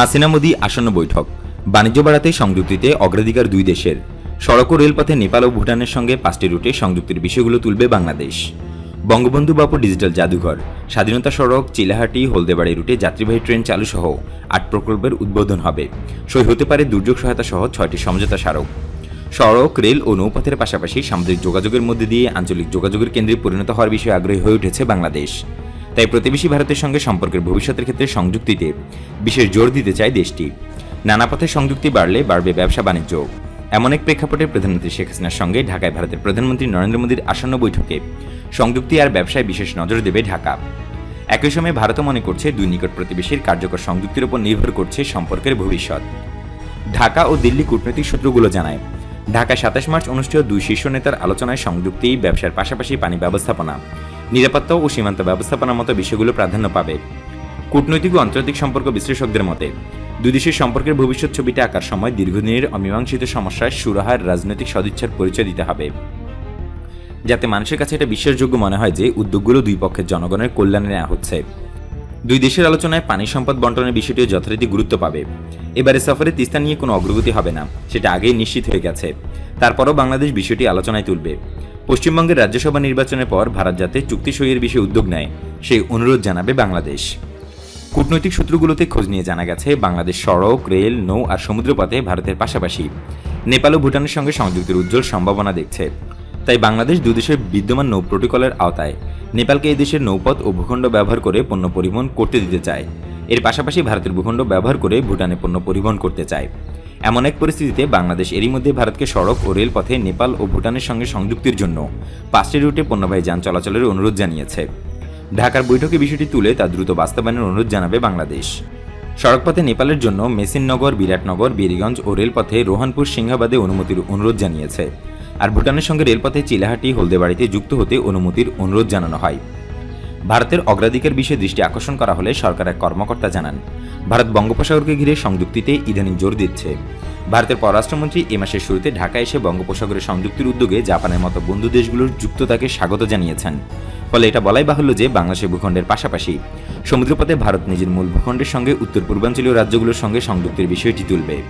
হাসিনা মোদি আসন্ন বৈঠক। বাণিজ্য বাড়াতে সংযুক্তিতে অগ্রাধিকার দুই দেশের। সড়ক ও রেলপথে নেপাল ও ভুটানের সঙ্গে পাঁচটি রুটে সংযুক্তির বিষয়গুলো তুলবে বাংলাদেশ। বঙ্গবন্ধু বাপু ডিজিটাল জাদুঘর, স্বাধীনতা সড়ক, চিলাহাটি, হলদেবাড়ি রুটে যাত্রীবাহী ট্রেন চালু সহ আট প্রকল্পের উদ্বোধন হবে। সই হতে পারে দুর্যোগ সহায়তা সহ ছয়টি সমঝোতা স্মারক। সড়ক, রেল ও নৌপথের পাশাপাশি সামুদ্রিক যোগাযোগের মধ্যে দিয়ে আঞ্চলিক যোগাযোগের কেন্দ্রে পরিণত হওয়ার বিষয়ে আগ্রহী হয়ে উঠেছে বাংলাদেশ। তাই প্রতিবেশী ভারতের সঙ্গে সম্পর্কের ভবিষ্যতের ক্ষেত্রে সংযুক্তিতে বিশেষ জোর দিতে চায় দেশটি। নানা পথে সংযুক্তি বাড়লে বাড়বে ব্যবসা বাণিজ্য। এমন এক প্রেক্ষাপটে প্রধানমন্ত্রী শেখ হাসিনার সঙ্গে ঢাকায় ভারতের প্রধানমন্ত্রী নরেন্দ্র মোদীর আসন্ন বৈঠকে সংযুক্তি আর ব্যবসায় বিশেষ নজর দেবে ঢাকা। একই সময়ে ভারতও মনে করছে দুই নিকট প্রতিবেশীর কার্যকর সংযুক্তির উপর নির্ভর করছে সম্পর্কের ভবিষ্যৎ। ঢাকা ও দিল্লি কূটনৈতিক সূত্রগুলো জানায়, ঢাকায় সাতাশ মার্চ অনুষ্ঠিত দুই শীর্ষ নেতার আলোচনায় সংযুক্তি, ব্যবসার পাশাপাশি পানি ব্যবস্থাপনা। নিরাপত্তা ও সীমান্ত ব্যবস্থাপনার মতো বিষয়গুলো প্রাধান্য পাবে। কূটনৈতিক ও আন্তর্জাতিক সম্পর্ক বিশ্লেষকদের মতে, দুই দেশের সম্পর্কের ভবিষ্যৎ ছবিটা আঁকার সময় দীর্ঘদিনের অমীমাংসিত সমস্যায় সুরাহার রাজনৈতিক সদিচ্ছার পরিচয় দিতে হবে। যাতে মানুষের কাছে এটা বিশ্বাসযোগ্য মনে হয় যে উদ্যোগগুলো দুই পক্ষের জনগণের কল্যাণে নেওয়া হচ্ছে। দুই দেশের আলোচনায় পানি সম্পদ বন্টনের বিষয়টিও যথারীতি গুরুত্ব পাবে। এবারে সফরে তিস্তা নিয়ে কোনো অগ্রগতি হবে না, সেটা আগেই নিশ্চিত হয়ে গেছে। তারপরও বাংলাদেশ বিষয়টি আলোচনায় তুলবে। পশ্চিমবঙ্গের রাজ্যসভা নির্বাচনের পর ভারত যাতে চুক্তি সইয়ের বিষয়ে উদ্যোগ নেয়, সেই অনুরোধ জানাবে বাংলাদেশ। কূটনৈতিক সূত্রগুলোতে খোঁজ নিয়ে জানা গেছে, বাংলাদেশ সড়ক, রেল, নৌ আর সমুদ্রপথে ভারতের পাশাপাশি নেপাল ও ভুটানের সঙ্গে সংযুক্তির উজ্জ্বল সম্ভাবনা দেখছে। তাই বাংলাদেশ দুদেশের বিদ্যমান নৌ প্রোটোকলের আওতায় নেপালকে এই দেশের নৌপথ ও ভূখণ্ড ব্যবহার করে পণ্য পরিবহন করতে দিতে চায়। এর পাশাপাশি ভারতের ভূখণ্ড ব্যবহার করে ভুটানে পণ্য পরিবহন করতে চায়। এমন এক পরিস্থিতিতে বাংলাদেশ এরই মধ্যে ভারতকে সড়ক ও রেলপথে নেপাল ও ভুটানের সঙ্গে সংযুক্তির জন্য পাঁচটি রুটে পণ্যবাহী যান চলাচলের অনুরোধ জানিয়েছে। ঢাকার বৈঠকে বিষয়টি তুলে তা দ্রুত বাস্তবায়নের অনুরোধ জানাবে বাংলাদেশ। সড়কপথে নেপালের জন্য মেসিননগর, বিরাটনগর, বীরগঞ্জ ও রেলপথে রোহানপুর, সিংহাবাদে অনুমতির অনুরোধ জানিয়েছে। আর ভুটানের সঙ্গে রেলপথে চিলাহাটি, হলদেবাড়িতে যুক্ত হতে অনুমতির অনুরোধ জানানো হয়। ভারতের অগ্রাধিকার বিষয়ে দৃষ্টি আকর্ষণ করা হলে সরকারের কর্মকর্তা জানান, ভারত বঙ্গোপসাগরকে ঘিরে সংযুক্তিতে ইদানিং জোর দিচ্ছে। ভারতের পররাষ্ট্রমন্ত্রী এ মাসের শুরুতে ঢাকা এসে বঙ্গোপসাগরের সংযুক্তির উদ্যোগে জাপানের মতো বন্ধু দেশগুলোর যুক্ততাকে স্বাগত জানিয়েছেন। ফলে এটা বলাই বাহুল্য যে বাংলাদেশের ভূখণ্ডের পাশাপাশি সমুদ্রপথে ভারত নিজের মূল ভূখণ্ডের সঙ্গে উত্তর পূর্বাঞ্চলীয় রাজ্যগুলোর সঙ্গে সংযুক্তির বিষয়টি তুলবে।